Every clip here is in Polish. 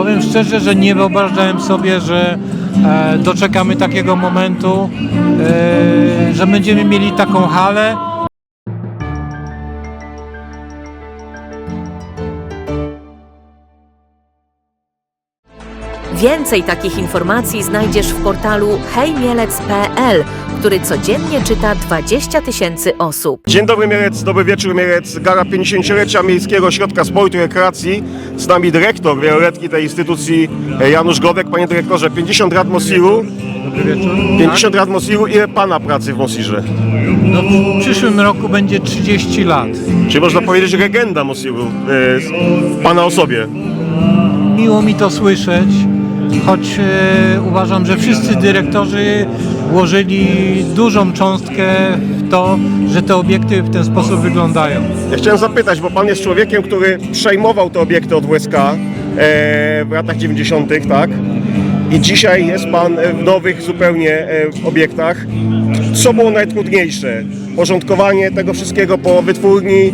Powiem szczerze, że nie wyobrażałem sobie, że e, doczekamy takiego momentu, e, że będziemy mieli taką halę. Więcej takich informacji znajdziesz w portalu hejmielec.pl, który codziennie czyta 20 tysięcy osób. Dzień dobry Mielec, dobry wieczór Mielec. Gala 50-lecia Miejskiego Ośrodka Sportu i Rekreacji. Z nami dyrektor wieloletni tej instytucji e, Janusz Godek. Panie dyrektorze, 50 lat Mosiru. Dobry wieczór. 50 lat Mosiru. Ile Pana pracy w Mosirze? No, w przyszłym roku będzie 30 lat. Czy można powiedzieć legenda Mosiru e, w Pana osobie? Miło mi to słyszeć, choć e, uważam, że wszyscy dyrektorzy włożyli dużą cząstkę w to, że te obiekty w ten sposób wyglądają. Ja chciałem zapytać, bo Pan jest człowiekiem, który przejmował te obiekty od WSK e, w latach 90., tak? I dzisiaj jest Pan w nowych zupełnie e, obiektach. Co było najtrudniejsze? Porządkowanie tego wszystkiego po wytwórni,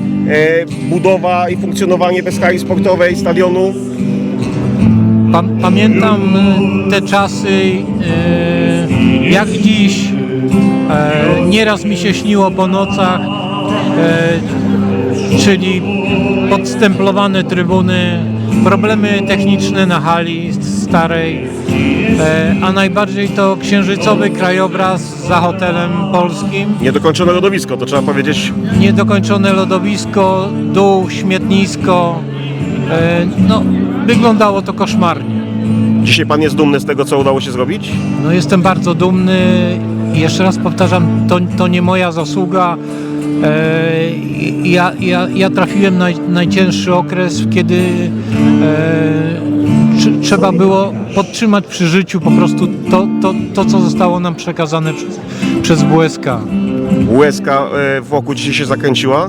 budowa i funkcjonowanie bez hali sportowej, stadionu. Pa, pamiętam e, te czasy e, jak dziś. E, nieraz mi się śniło po nocach, e, czyli podstemplowane trybuny, problemy techniczne na hali starej, e, a najbardziej to księżycowy krajobraz za hotelem polskim. Niedokończone lodowisko, to trzeba powiedzieć. Niedokończone lodowisko, dół, śmietnisko. E, no, wyglądało to koszmarnie. Dzisiaj Pan jest dumny z tego, co udało się zrobić? No jestem bardzo dumny. Jeszcze raz powtarzam, to, to nie moja zasługa. E, ja, ja, ja trafiłem na najcięższy okres, kiedy e, tr- trzeba było podtrzymać przy życiu po prostu to, to, to co zostało nam przekazane przez, przez WSK. Łezka e, wokół dzisiaj się zakręciła.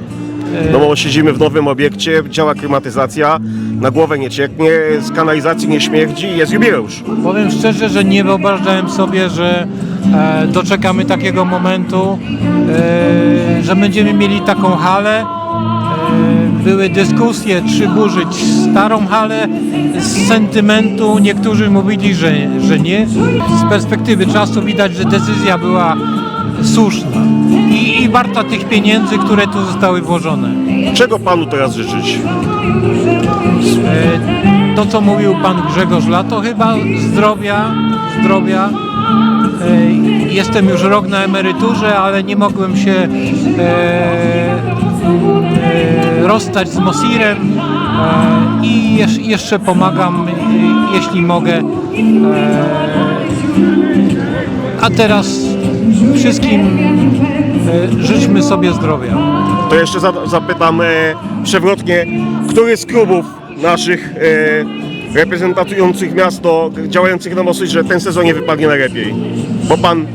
No bo siedzimy w nowym obiekcie, działa klimatyzacja, na głowę nie cieknie, z kanalizacji nie śmierdzi i jest jubileusz. Powiem szczerze, że nie wyobrażałem sobie, że e, doczekamy takiego momentu, e, że będziemy mieli taką halę. E, były dyskusje, czy burzyć starą halę z sentymentu. Niektórzy mówili, że, że nie. Z perspektywy czasu widać, że decyzja była słuszna i, i warta tych pieniędzy, które tu zostały włożone. Czego Panu teraz życzyć? E, To, co mówił pan Grzegorz Lato, chyba zdrowia, zdrowia. E, Jestem już rok na emeryturze, ale nie mogłem się e, e, rozstać z Mosirem e, i jesz- jeszcze pomagam, e, jeśli mogę. E, a teraz wszystkim e, życzmy sobie zdrowia. To jeszcze za, zapytam e, przewrotnie, który z klubów naszych e, reprezentujących miasto, działających na Mosirze w tym sezonie wypadnie najlepiej? Bo Pan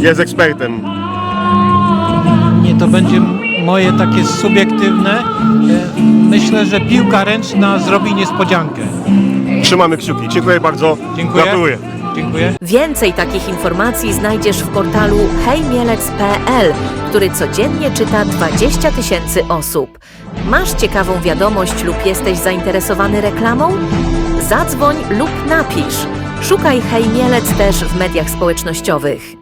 jest ekspertem. Nie, to będzie moje takie subiektywne. Myślę, że piłka ręczna zrobi niespodziankę. Trzymamy kciuki. Dziękuję bardzo. Dziękuję. Gratuluję. Dziękuję. Więcej takich informacji znajdziesz w portalu hejmielec.pl, który codziennie czyta 20 tysięcy osób. Masz ciekawą wiadomość lub jesteś zainteresowany reklamą? Zadzwoń lub napisz. Szukaj Hej Mielec też w mediach społecznościowych.